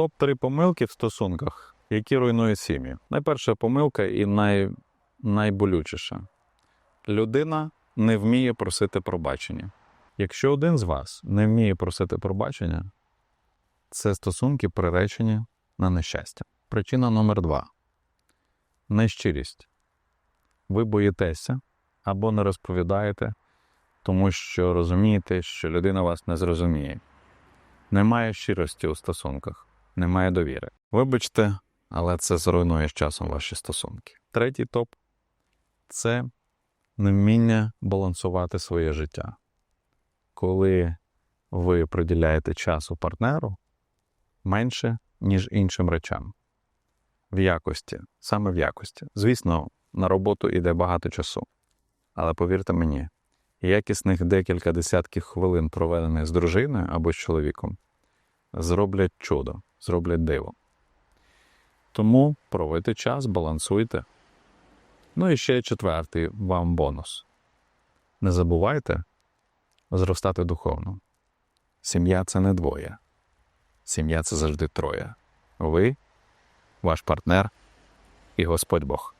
Топ-3 помилки в стосунках, які руйнують сім'ї. Найперша помилка і най... найболючіша. Людина не вміє просити пробачення. Якщо один з вас не вміє просити пробачення, це стосунки приречені на нещастя. Причина номер два нещирість. Ви боїтеся або не розповідаєте, тому що розумієте, що людина вас не зрозуміє. Немає щирості у стосунках, немає довіри. Вибачте, але це зруйнує з часом ваші стосунки. Третій топ це невміння балансувати своє життя. Коли ви приділяєте часу партнеру менше, ніж іншим речам. В якості, саме в якості. Звісно, на роботу йде багато часу. Але повірте мені, якісних декілька десятків хвилин, проведених з дружиною або з чоловіком, зроблять чудо, зроблять диво. Тому проводьте час, балансуйте. Ну і ще четвертий вам бонус. Не забувайте зростати духовно. Сім'я це не двоє. Сім'я це завжди троє. Ви, ваш партнер і Господь Бог.